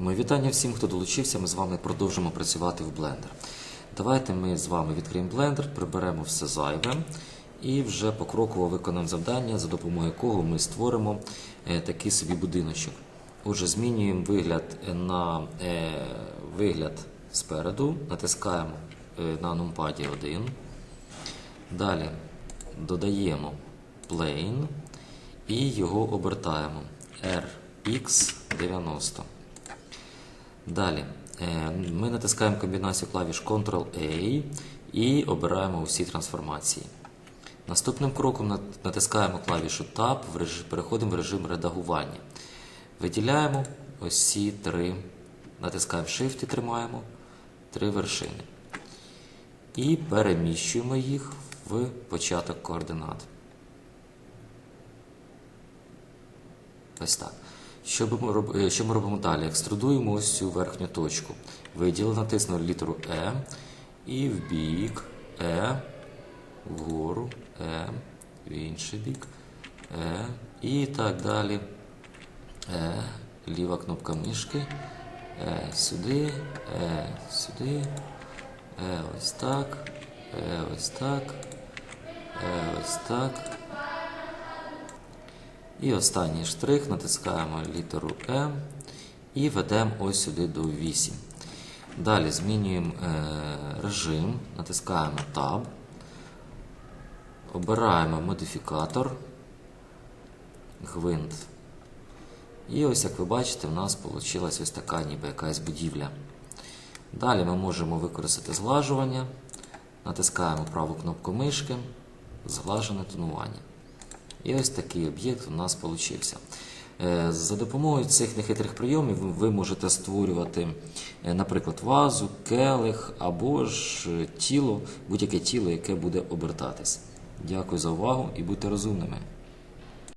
Мої вітання всім, хто долучився. Ми з вами продовжимо працювати в Blender. Давайте ми з вами відкриємо Blender, приберемо все зайве і вже покроково виконаємо завдання, за допомогою якого ми створимо е, такий собі будиночок. Отже, змінюємо вигляд на е, вигляд спереду, натискаємо е, на нумпаді 1. Далі додаємо plane і його обертаємо RX90. Далі е, ми натискаємо комбінацію клавіш Ctrl-A і обираємо усі трансформації. Наступним кроком натискаємо клавішу Tab, переходимо в режим редагування. Виділяємо ось ці три, натискаємо Shift і тримаємо три вершини. І переміщуємо їх в початок координат. Ось так. Що ми, е, що ми робимо далі? Екструдуємо ось цю верхню точку. Виділи, натиснули літеру Е і в бік Е, вгору, Е, в інший бік, Е, і так далі. Е, ліва кнопка мишки. Е, сюди, Е, сюди. Е, ось так. Е, ось так. Е, ось так. І останній штрих натискаємо літеру М і ведемо ось сюди до 8. Далі змінюємо е, режим, натискаємо Tab, обираємо модифікатор, гвинт. І ось, як ви бачите, в нас вийшла ось така ніби якась будівля. Далі ми можемо використати зглажування, натискаємо праву кнопку мишки, зглажене тонування. І ось такий об'єкт у нас получився. Е, За допомогою цих нехитрих прийомів ви- ви можете створювати, е, наприклад, вазу, келих або ж е, тіло, будь-яке тіло, яке буде обертатись. Дякую за увагу і будьте розумними.